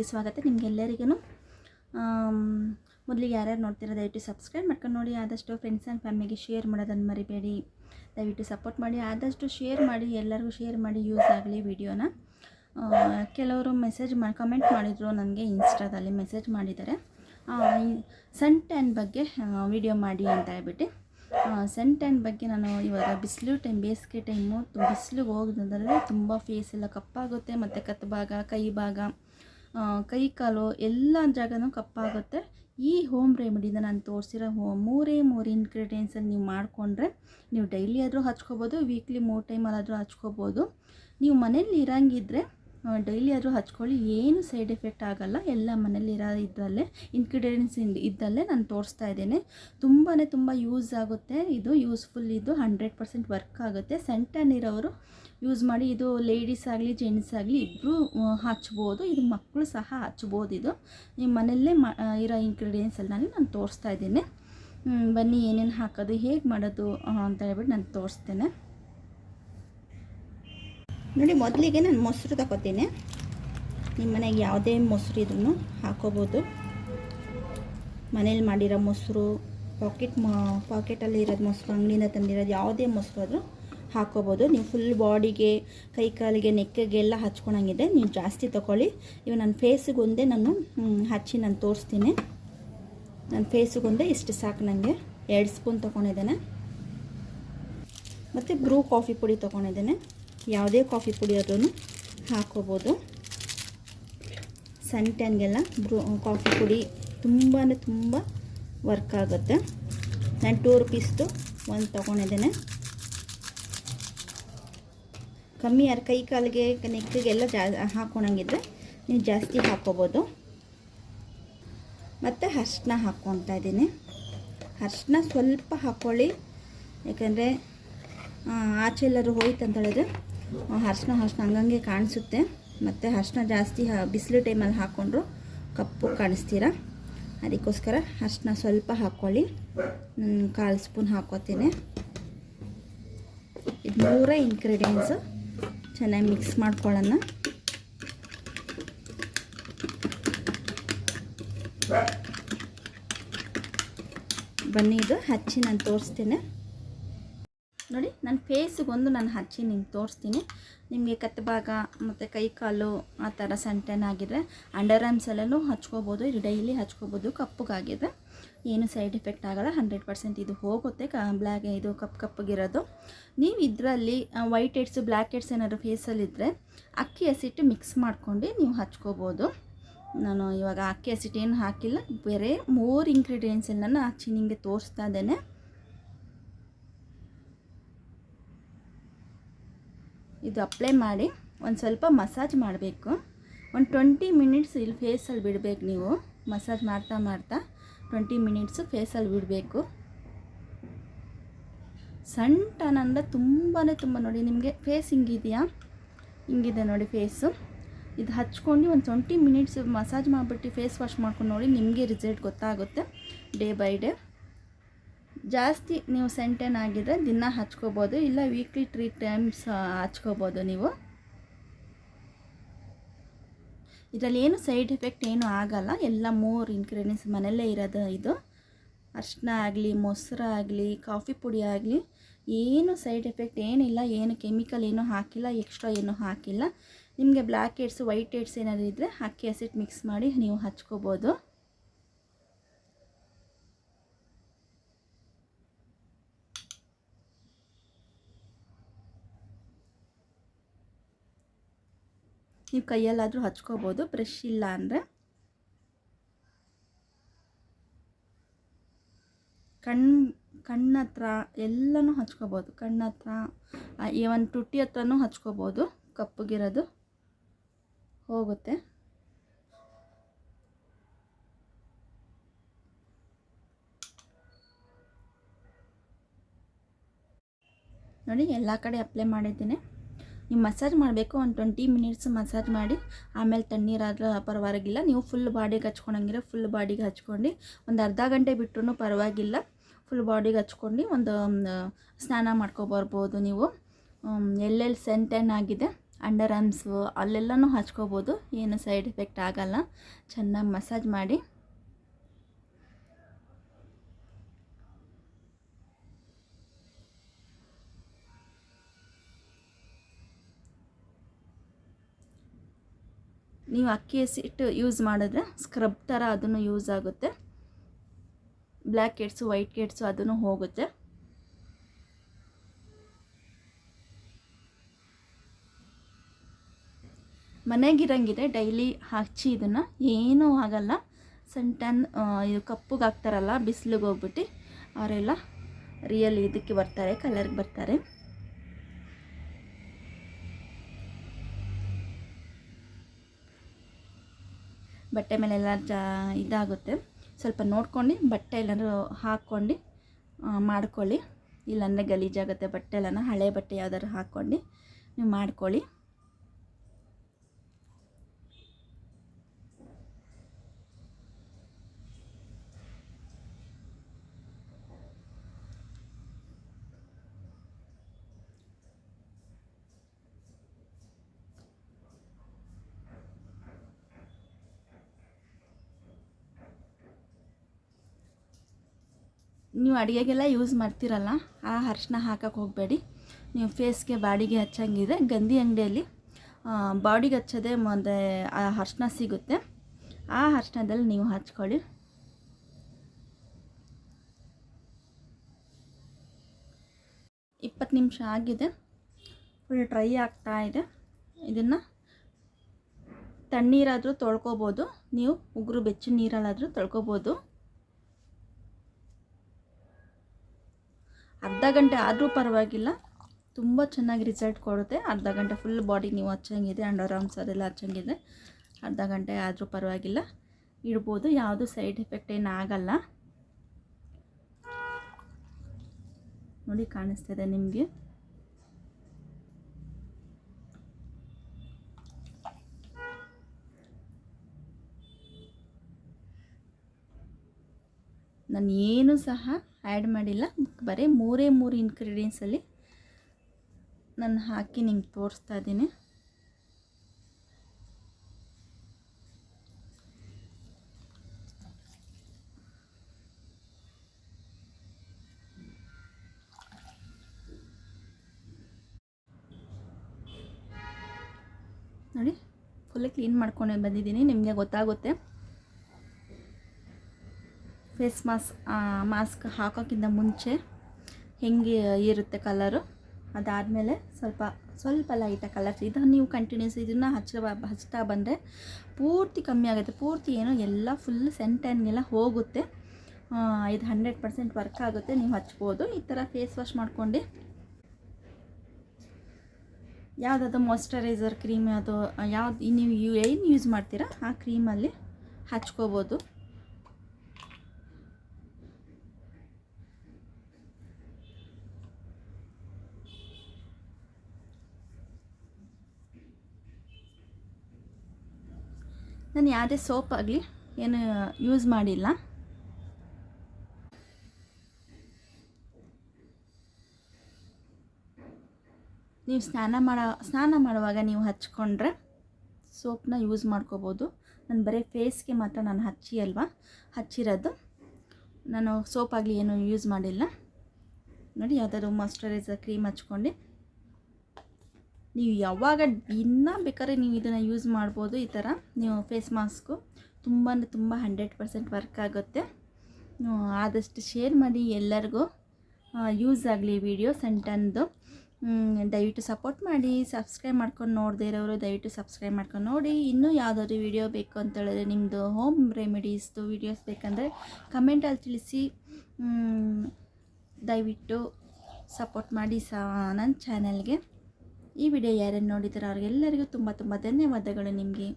ಚಾನಲ್ಗೆ ಸ್ವಾಗತ ನಿಮಗೆಲ್ಲರಿಗೂ ಮೊದಲಿಗೆ ಯಾರ್ಯಾರು ನೋಡ್ತೀರ ದಯವಿಟ್ಟು ಸಬ್ಸ್ಕ್ರೈಬ್ ಮಾಡ್ಕೊಂಡು ನೋಡಿ, ಆದಷ್ಟು ಫ್ರೆಂಡ್ಸ್ ಆ್ಯಂಡ್ ಫ್ಯಾಮಿಲಿಗೆ ಶೇರ್ ಮಾಡೋದನ್ನು ಮರಿಬೇಡಿ. ದಯವಿಟ್ಟು ಸಪೋರ್ಟ್ ಮಾಡಿ, ಆದಷ್ಟು ಶೇರ್ ಮಾಡಿ, ಎಲ್ಲರಿಗೂ ಶೇರ್ ಮಾಡಿ ಯೂಸ್ ಆಗಲಿ ವಿಡಿಯೋನ. ಕೆಲವರು ಮೆಸೇಜ್ ಮಾಡಿ ಕಮೆಂಟ್ ಮಾಡಿದರು ನನಗೆ ಇನ್ಸ್ಟಾದಲ್ಲಿ ಮೆಸೇಜ್ ಮಾಡಿದ್ದಾರೆ. ಸನ್ ಟ್ಯಾನ್ ಬಗ್ಗೆ ವಿಡಿಯೋ ಮಾಡಿ ಅಂತ ಹೇಳ್ಬಿಟ್ಟು. ಸನ್ ಟ್ಯಾನ್ ಬಗ್ಗೆ ನಾನು ಇವಾಗ ಬಿಸಿಲು ಟೈಮ್ ಬೇಸಿಗೆ ಟೈಮು ಬಿಸಿಲಿಗೆ ಹೋಗೋದಂದ್ರೆ ತುಂಬ ಫೇಸ್ ಎಲ್ಲ ಕಪ್ಪಾಗುತ್ತೆ, ಮತ್ತು ಕತ್ತು ಭಾಗ, ಕೈ ಭಾಗ. ಕೈ ಕಾಲು ಎಲ್ಲ ಜಾಗನೂ ಕಪ್ಪಾಗುತ್ತೆ. ಈ ಹೋಮ್ ರೆಮಿಡಿನ ನಾನು ತೋರಿಸಿರೋ ಹೋ, ಮೂರೇ ಮೂರು ಇಂಗ್ರೀಡಿಯೆಂಟ್ಸನ್ನು ನೀವು ಮಾಡಿಕೊಂಡ್ರೆ ನೀವು ಡೈಲಿ ಆದರೂ ಹಚ್ಕೋಬೋದು ವೀಕ್ಲಿ ಮೂರು ಟೈಮಲ್ಲಾದರೂ ಹಚ್ಕೋಬೋದು. ನೀವು ಮನೇಲಿ ಇರಂಗಿದ್ರೆ ಡೈಲಿ ಆದರೂ ಹಚ್ಕೊಳ್ಳಿ. ಏನು ಸೈಡ್ ಎಫೆಕ್ಟ್ ಆಗಲ್ಲ. ಎಲ್ಲ ಮನೇಲಿ ಇರೋ ಇದರಲ್ಲೇ ಇನ್ಗ್ರೀಡಿಯೆಂಟ್ಸ್ ಇದ್ದಲ್ಲೇ ನಾನು ತೋರಿಸ್ತಾ ಇದ್ದೇನೆ. ತುಂಬಾ ತುಂಬ ಯೂಸ್ ಆಗುತ್ತೆ. ಇದು ಯೂಸ್ಫುಲ್ ಇದು ಹಂಡ್ರೆಡ್ ಪರ್ಸೆಂಟ್ ವರ್ಕ್ ಆಗುತ್ತೆ. ಸೆಂಟನ್ ಇರೋರು ಯೂಸ್ ಮಾಡಿ ಇದು ಲೇಡೀಸ್ ಆಗಲಿ ಜೆಂಟ್ಸ್ ಆಗಲಿ ಇಬ್ಬರು ಹಚ್ಬೋದು. ಇದು ಮಕ್ಕಳು ಸಹ ಹಚ್ಬೋದು ಇದು. ನಿಮ್ಮ ಮನೆಯಲ್ಲೇ ಮಾ ಇರೋ ಇಂಗ್ರೀಡಿಯೆಂಟ್ಸಲ್ಲಿ ನಾನು ತೋರಿಸ್ತಾ ಇದ್ದೀನಿ. ಬನ್ನಿ ಏನೇನು ಹಾಕೋದು, ಹೇಗೆ ಮಾಡೋದು ಅಂತ ಹೇಳ್ಬಿಟ್ಟು ನಾನು ತೋರಿಸ್ತೇನೆ. ನೋಡಿ, ಮೊದಲಿಗೆ ನಾನು ಮೊಸರು ತಗೋತೀನಿ ನಿಮ್ಮ ಮನೆಗೆ ಯಾವುದೇ ಮೊಸರು ಇದ್ರೂ ಹಾಕೋಬೋದು. ಮನೇಲಿ ಮಾಡಿರೋ ಮೊಸರು ಪಾಕೆಟ್ ಮಾ ಪಾಕೆಟಲ್ಲಿ ಇರೋದು ಮೊಸರು, ಅಂಗಡಿಯಿಂದ ತಂದಿರೋದು ಯಾವುದೇ ಮೊಸರು ಆದರೂ ಹಾಕೋಬೋದು. ನೀವು ಫುಲ್ ಬಾಡಿಗೆ ಕೈ ಕಾಲಿಗೆ ನೆಕ್ಕಿಗೆ ಎಲ್ಲ ಹಚ್ಕೊಳಂಗಿದೆ. ನೀವು ಜಾಸ್ತಿ ತೊಗೊಳ್ಳಿ. ಇವು ನನ್ನ ಫೇಸಿಗೊಂದೇ ನಾನು ಹಚ್ಚಿ ನಾನು ತೋರಿಸ್ತೀನಿ. ನನ್ನ ಫೇಸಿಗೊಂದೇ ಇಷ್ಟು ಸಾಕು ನನಗೆ ಎರಡು ಸ್ಪೂನ್ ತೊಗೊಂಡಿದ್ದೇನೆ. ಮತ್ತು ಬ್ರೂ ಕಾಫಿ ಪುಡಿ ತೊಗೊಂಡಿದ್ದೇನೆ. ಯಾವುದೇ ಕಾಫಿ ಪುಡಿ ಆದ್ರೂ ಹಾಕೋಬೋದು. ಸನ್ ಟ್ಯಾನ್ಗೆಲ್ಲ ಬ್ರೂ ಕಾಫಿ ಪುಡಿ ತುಂಬಾ ತುಂಬ ವರ್ಕ್ ಆಗುತ್ತೆ. ನಾನು ಟೂ ರುಪೀಸ್ದು ಒಂದು ತೊಗೊಂಡಿದ್ದೇನೆ. ಕಮ್ಮಿ ಯಾರು ಕೈ ಕಾಲಿಗೆ ನೆಕ್ಕಿಗೆಲ್ಲ ಜಾ ಹಾಕೊಳಂಗಿದ್ರೆ ನೀವು ಜಾಸ್ತಿ ಹಾಕೋಬೋದು. ಮತ್ತು ಅರ್ಶಿನ ಹಾಕ್ಕೊತಾ ಇದ್ದೀನಿ. ಅರ್ಶಿನ ಸ್ವಲ್ಪ ಹಾಕ್ಕೊಳ್ಳಿ ಯಾಕಂದರೆ ಆಚೆ ಎಲ್ಲರೂ ಹೋಯ್ತು ಅಂತ ಹೇಳಿದ್ರೆ ಅರ್ಶಿನ ಅರ್ಶಿನ ಹಂಗಂಗೆ ಕಾಣಿಸುತ್ತೆ. ಮತ್ತು ಅರ್ಶಿನ ಜಾಸ್ತಿ ಬಿಸಿಲು ಟೈಮಲ್ಲಿ ಹಾಕ್ಕೊಂಡ್ರು ಕಪ್ಪು ಕಾಣಿಸ್ತೀರ? ಅದಕ್ಕೋಸ್ಕರ ಅರ್ಶಿನ ಸ್ವಲ್ಪ ಹಾಕ್ಕೊಳ್ಳಿ ನಾನು ಕಾಲು ಸ್ಪೂನ್ ಹಾಕ್ಕೋತೀನಿ ಇದು ಮೂರೇ ಇಂಗ್ರೀಡಿಯೆಂಟ್ಸು ಚೆನ್ನಾಗಿ ಮಿಕ್ಸ್ ಮಾಡ್ಕೊಳ್ಳೋಣ. ಬನ್ನಿ, ಇದು ಹಚ್ಚಿ ನಾನು ತೋರಿಸ್ತೀನಿ. ನೋಡಿ ನನ್ನ ಫೇಸಿಗೊಂದು ನಾನು ಹಚ್ಚಿ ನಿಮ್ಗೆ ತೋರಿಸ್ತೀನಿ. ನಿಮಗೆ ಕತ್ತು ಭಾಗ ಮತ್ತು ಕೈ ಕಾಲು ಆ ಥರ ಸಂಟೆನ್ ಆಗಿದೆ ಅಂಡರ್ ಆರ್ಮ್ಸಲ್ಲೂ ಹಚ್ಕೋಬೋದು ಇದು ಡೈಲಿ ಹಚ್ಕೋಬೋದು ಕಪ್ಪಗಾಗಿದ್ರೆ ಏನು ಸೈಡ್ ಎಫೆಕ್ಟ್ ಆಗಲ್ಲ, ಹಂಡ್ರೆಡ್ ಪರ್ಸೆಂಟ್ ಇದು ಹೋಗುತ್ತೆ. ಕ ಬ್ಲ್ಯಾಕ್ ಇದು ಕಪ್ ಕಪ್ಪಗಿರೋದು. ನೀವು ಇದರಲ್ಲಿ ವೈಟ್ ಹೆಡ್ಸು ಬ್ಲ್ಯಾಕ್ ಹೆಡ್ಸ್ ಏನಾದ್ರು ಫೇಸಲ್ಲಿದ್ದರೆ ಅಕ್ಕಿ ಹಸಿಟ್ಟು ಮಿಕ್ಸ್ ಮಾಡ್ಕೊಂಡು ನೀವು ಹಚ್ಕೋಬೋದು. ನಾನು ಇವಾಗ ಅಕ್ಕಿ ಹಸಿಟ್ಟು ಏನು ಹಾಕಿಲ್ಲ, ಬೇರೆ ಮೂರು ಇಂಗ್ರೀಡಿಯೆಂಟ್ಸಲ್ಲಿ ನಾನು ಹಚ್ಚಿ ನಿಮಗೆ ತೋರಿಸ್ತಾ ಇದ್ದೇನೆ. ಇದು ಅಪ್ಲೈ ಮಾಡಿ, ಒಂದು ಸ್ವಲ್ಪ ಮಸಾಜ್ ಮಾಡಬೇಕು. ಒಂದು ಟ್ವೆಂಟಿ ಮಿನಿಟ್ಸ್ ಇಲ್ಲಿ ಫೇಸಲ್ಲಿ ಬಿಡಬೇಕು ನೀವು ಮಸಾಜ್ ಮಾಡ್ತಾ ಮಾಡ್ತಾ. ಟ್ವೆಂಟಿ ಮಿನಿಟ್ಸು ಫೇಸಲ್ಲಿ ಬಿಡಬೇಕು. ಸಣ್ಣ ಅಂದರೆ ತುಂಬಾ ತುಂಬ ನೋಡಿ, ನಿಮಗೆ ಫೇಸ್ ಹಿಂಗಿದೆಯಾ? ಹಿಂಗಿದೆ ನೋಡಿ ಫೇಸು ಇದು ಹಚ್ಕೊಂಡು ಒಂದು ಟ್ವೆಂಟಿ ಮಿನಿಟ್ಸ್ ಮಸಾಜ್ ಮಾಡಿಬಿಟ್ಟು ಫೇಸ್ ವಾಶ್ ಮಾಡ್ಕೊಂಡು ನೋಡಿ, ನಿಮಗೆ ರಿಸಲ್ಟ್ ಗೊತ್ತಾಗುತ್ತೆ ಡೇ ಬೈ ಡೇ ಜಾಸ್ತಿ ನೀವು ಸೆಂಟೆನ್ ಆಗಿದ್ರೆ ದಿನ ಹಚ್ಕೋಬೋದು, ಇಲ್ಲ ವೀಕ್ಲಿ ತ್ರೀ ಟೈಮ್ಸ್ ಹಚ್ಕೋಬೋದು ನೀವು. ಇದರಲ್ಲಿ ಏನು ಸೈಡ್ ಎಫೆಕ್ಟ್ ಏನು ಆಗಲ್ಲ. ಎಲ್ಲ ಮೂರು ಇಂಗ್ರೀಡಿಯೆಂಟ್ಸ್ ಮನೆಯಲ್ಲೇ ಇರೋದು ಇದು. ಅರ್ಶಿನ ಆಗಲಿ ಮೊಸರಾಗಲಿ ಕಾಫಿ ಪುಡಿ ಆಗಲಿ, ಏನು ಸೈಡ್ ಎಫೆಕ್ಟ್ ಏನಿಲ್ಲ. ಏನು ಕೆಮಿಕಲ್ ಏನೂ ಹಾಕಿಲ್ಲ ಎಕ್ಸ್ಟ್ರಾ ಏನೂ ಹಾಕಿಲ್ಲ. ನಿಮಗೆ ಬ್ಲ್ಯಾಕ್ ಹೆಡ್ಸ್ ವೈಟ್ ಹೆಡ್ಸ್ ಏನಾದರೂ ಇದ್ದರೆ ಅಕ್ಕಿ ಹಸಿಟ್ಟು ಮಿಕ್ಸ್ ಮಾಡಿ ನೀವು ಹಚ್ಕೋಬೋದು. ನೀವು ಕೈಯಲ್ಲಾದರೂ ಹಚ್ಕೋಬೋದು. ಬ್ರಷ್ ಇಲ್ಲ ಅಂದರೆ. ಕಣ್ಣು ಕಣ್ಣ ಹತ್ರ ಎಲ್ಲನೂ ಹಚ್ಕೋಬೋದು. ಕಣ್ಣ ಹತ್ರ ಒಂದು ತುಟಿ ಹತ್ರನೂ ಹಚ್ಕೋಬೋದು. ಕಪ್ಪಗಿರೋದು. ಹೋಗುತ್ತೆ. ನೋಡಿ, ಎಲ್ಲ ಕಡೆ ಅಪ್ಲೈ ಮಾಡಿದ್ದೀನಿ. ನೀವು ಮಸಾಜ್ ಮಾಡಬೇಕು ಒಂದು ಟ್ವೆಂಟಿ ಮಿನಿಟ್ಸ್ ಮಸಾಜ್ ಮಾಡಿ, ಆಮೇಲೆ ತಣ್ಣೀರಾದ್ರೆ ಪರವಾಗಿಲ್ಲ. ನೀವು ಫುಲ್ ಬಾಡಿಗೆ ಹಚ್ಕೊಳಂಗಿರೋ ಫುಲ್ ಬಾಡಿಗೆ ಹಚ್ಕೊಂಡು, ಒಂದು ಅರ್ಧ ಗಂಟೆ ಬಿಟ್ಟರು ಪರವಾಗಿಲ್ಲ. ಫುಲ್ ಬಾಡಿಗೆ ಹಚ್ಕೊಂಡು ಒಂದು ಸ್ನಾನ ಮಾಡ್ಕೊಬರ್ಬೋದು ನೀವು. ಎಲ್ಲೆಲ್ಲಿ ಸೆಂಟೆನ್ ಆಗಿದೆ, ಅಂಡರ್ ಆರ್ಮ್ಸು ಅಲ್ಲೆಲ್ಲನೂ ಹಚ್ಕೋಬೋದು. ಏನು ಸೈಡ್ ಎಫೆಕ್ಟ್ ಆಗಲ್ಲ. ಚೆನ್ನಾಗಿ ಮಸಾಜ್ ಮಾಡಿ. ನೀವು ಅಕ್ಕಿ ಹಸಿಟ್ಟು ಯೂಸ್ ಮಾಡಿದ್ರೆ ಸ್ಕ್ರಬ್ ಥರ ಅದನ್ನು ಯೂಸ್ ಆಗುತ್ತೆ. ಬ್ಲ್ಯಾಕ್ ಕೇಡ್ಸು ವೈಟ್ ಕೇಡ್ಸು ಅದನ್ನು ಹೋಗುತ್ತೆ. ಮನೆಗಿರಂಗಿದೆ ಡೈಲಿ ಹಚ್ಚಿ ಇದನ್ನು. ಏನೂ ಆಗಲ್ಲ. ಸಣ್ಣ ಟನ್ ಇದು ಕಪ್ಪಗೆ ಹಾಕ್ತಾರಲ್ಲ, ಬಿಸಿಲಿಗೆ ಹೋಗ್ಬಿಟ್ಟು, ಅವರೆಲ್ಲ ರಿಯಲ್ ಇದಕ್ಕೆ ಬರ್ತಾರೆ ಕಲರ್ಗೆ ಬರ್ತಾರೆ. ಬಟ್ಟೆ ಮೇಲೆಲ್ಲ ಜಾ ಇದಾಗುತ್ತೆ. ಸ್ವಲ್ಪ ನೋಡ್ಕೊಂಡು ಬಟ್ಟೆ ಎಲ್ಲರೂ ಹಾಕ್ಕೊಂಡು ಮಾಡ್ಕೊಳ್ಳಿ. ಇಲ್ಲಾಂದರೆ ಗಲೀಜಾಗುತ್ತೆ ಬಟ್ಟೆ ಎಲ್ಲನ. ಹಳೆ ಬಟ್ಟೆ ಯಾವ್ದಾದ್ರು ಹಾಕ್ಕೊಂಡು ನೀವು ಮಾಡ್ಕೊಳ್ಳಿ. ನೀವು ಅಡುಗೆಗೆಲ್ಲ ಯೂಸ್ ಮಾಡ್ತೀರಲ್ಲ, ಆ ಅರ್ಶಿನ ಹಾಕಕ್ಕೆ ಹೋಗಬೇಡಿ. ನೀವು ಫೇಸ್ಗೆ ಬಾಡಿಗೆ ಹಚ್ಚಂಗಿದೆ, ಗಂಧಿ ಅಂಗಡಿಯಲ್ಲಿ ಬಾಡಿಗೆ ಹಚ್ಚೋದೇ ಮುಂದೆ ಆ ಅರ್ಶಿನ ಸಿಗುತ್ತೆ. ಆ ಅರ್ಶಿನದಲ್ಲಿ ನೀವು ಹಚ್ಕೊಳ್ಳಿ. ಇಪ್ಪತ್ತು ನಿಮಿಷ ಆಗಿದೆ. ಫುಲ್ ಡ್ರೈ ಆಗ್ತಾ ಇದೆ. ಇದನ್ನು ತಣ್ಣೀರಾದರೂ ತೊಳ್ಕೊಬೋದು. ನೀವು ಉಗುರು ಬೆಚ್ಚ ನೀರಲ್ಲಾದರೂ ತೊಳ್ಕೊಬೋದು. ಅರ್ಧ ಗಂಟೆ ಆದರೂ ಪರವಾಗಿಲ್ಲ. ತುಂಬ ಚೆನ್ನಾಗಿ ರಿಸಲ್ಟ್ ಕೊಡುತ್ತೆ. ಅರ್ಧ ಗಂಟೆ ಫುಲ್ ಬಾಡಿ ನೀವು ಹಚ್ಚಂಗಿದೆ ಆ್ಯಂಡ್ ಆರ್ಮ್ಸ್ ಅದೆಲ್ಲ ಹಚ್ಚಂಗಿದೆ. ಅರ್ಧ ಗಂಟೆ ಆದರೂ ಪರವಾಗಿಲ್ಲ. ಇಡ್ಬೋದು, ಯಾವುದು ಸೈಡ್ ಎಫೆಕ್ಟ್ ಏನು ಆಗಲ್ಲ. ನೋಡಿ, ಕಾಣಿಸ್ತಿದೆ ನಿಮಗೆ. ನಾನು ಏನು ಸಹ ಆ್ಯಡ್ ಮಾಡಿಲ್ಲ. ಬರೀ ಮೂರೇ ಮೂರು ಇನ್ಗ್ರೀಡಿಯೆಂಟ್ಸಲ್ಲಿ ನಾನು ಹಾಕಿ ನಿಮ್ಗೆ ತೋರಿಸ್ತಾ ಇದ್ದೀನಿ. ನೋಡಿ ಫುಲ್ ಕ್ಲೀನ್ ಮಾಡ್ಕೊಂಡು ಬಂದಿದ್ದೀನಿ. ನಿಮಗೆ ಗೊತ್ತಾಗುತ್ತೆ. ಫೇಸ್ ಮಾಸ್ಕ್ ಮಾಸ್ಕ್ ಹಾಕೋಕ್ಕಿಂತ ಮುಂಚೆ ಹೆಂಗೆ ಇರುತ್ತೆ ಕಲರು ಅದಾದಮೇಲೆ ಸ್ವಲ್ಪ ಸ್ವಲ್ಪ ಲೈಟ ಕಲರ್ ಇದನ್ನು ನೀವು ಕಂಟಿನ್ಯೂಸ್ ಇದನ್ನು ಹಚ್ಚ ಹಚ್ತಾ ಬಂದರೆ ಪೂರ್ತಿ ಕಮ್ಮಿ ಆಗುತ್ತೆ. ಪೂರ್ತಿ ಏನೋ ಎಲ್ಲ ಫುಲ್ ಸೆಂಟೆನ್ಗೆಲ್ಲ ಹೋಗುತ್ತೆ. ಇದು ಹಂಡ್ರೆಡ್ ಪರ್ಸೆಂಟ್ ವರ್ಕ್ ಆಗುತ್ತೆ. ನೀವು ಹಚ್ಬೋದು. ಈ ಥರ ಫೇಸ್ ವಾಶ್ ಮಾಡ್ಕೊಂಡು ಯಾವುದಾದ್ರು ಮಾಯ್ಶ್ಚರೈಸರ್ ಕ್ರೀಮ್ ಅದು ಯಾವ್ದು ನೀವು ಏನು ಯೂಸ್ ಮಾಡ್ತೀರಾ, ಆ ಕ್ರೀಮಲ್ಲಿ ಹಚ್ಕೋಬೋದು. ನಾನು ಯಾವುದೇ ಸೋಪ್ ಆಗಲಿ ಏನು ಯೂಸ್ ಮಾಡಿಲ್ಲ. ನೀವು ಸ್ನಾನ ಮಾಡೋ, ಸ್ನಾನ ಮಾಡುವಾಗ ನೀವು ಹಚ್ಕೊಂಡ್ರೆ ಸೋಪ್ನ ಯೂಸ್ ಮಾಡ್ಕೋಬೋದು. ನಾನು ಬರೀ ಫೇಸ್ಗೆ ಮಾತ್ರ ನಾನು ಹಚ್ಚಿ ಅಲ್ವಾ? ಹಚ್ಚಿರೋದು. ನಾನು ಸೋಪ್ ಆಗಲಿ ಏನು ಯೂಸ್ ಮಾಡಿಲ್ಲ. ನೋಡಿ, ಯಾವುದಾದ್ರು ಮಾಸ್ಚರೈಸರ್ ಕ್ರೀಮ್ ಹಚ್ಕೊಂಡು ನೀವು ಯಾವಾಗ ಇನ್ನೂ ಬೇಕಾದ್ರೆ ನೀವು ಇದನ್ನು ಯೂಸ್ ಮಾಡ್ಬೋದು ಈ ಥರ ನೀವು ಫೇಸ್ ಮಾಸ್ಕು ತುಂಬ ಅಂದರೆ ತುಂಬ ಹಂಡ್ರೆಡ್ ಪರ್ಸೆಂಟ್ ವರ್ಕ್ ಆಗುತ್ತೆ. ಆದಷ್ಟು ಶೇರ್ ಮಾಡಿ ಎಲ್ಲರಿಗೂ ಯೂಸ್ ಆಗಲಿ ವಿಡಿಯೋ ಸೆಂಟನ್ದು ದಯವಿಟ್ಟು ಸಪೋರ್ಟ್ ಮಾಡಿ ಸಬ್ಸ್ಕ್ರೈಬ್ ಮಾಡ್ಕೊಂಡು ನೋಡದೇ ಇರೋರು ದಯವಿಟ್ಟು ಸಬ್ಸ್ಕ್ರೈಬ್ ಮಾಡ್ಕೊಂಡು ನೋಡಿ. ಇನ್ನೂ ಯಾವುದಾದ್ರು ವಿಡಿಯೋ ಬೇಕು ಅಂತ ಹೇಳಿದ್ರೆ ನಿಮ್ಮದು ಹೋಮ್ ರೆಮಿಡೀಸ್ದು ವೀಡಿಯೋಸ್ ಬೇಕಂದರೆ ಕಮೆಂಟಲ್ಲಿ ತಿಳಿಸಿ. ದಯವಿಟ್ಟು ಸಪೋರ್ಟ್ ಮಾಡಿ ಸಹ ನನ್ನ ಚಾನಲ್ಗೆ ಈ ವಿಡಿಯೋ ಯಾರನ್ನು ನೋಡಿದಾರೋ ಅವ್ರಿಗೆಲ್ಲರಿಗೂ ತುಂಬ ತುಂಬ ಧನ್ಯವಾದಗಳು ನಿಮಗೆ.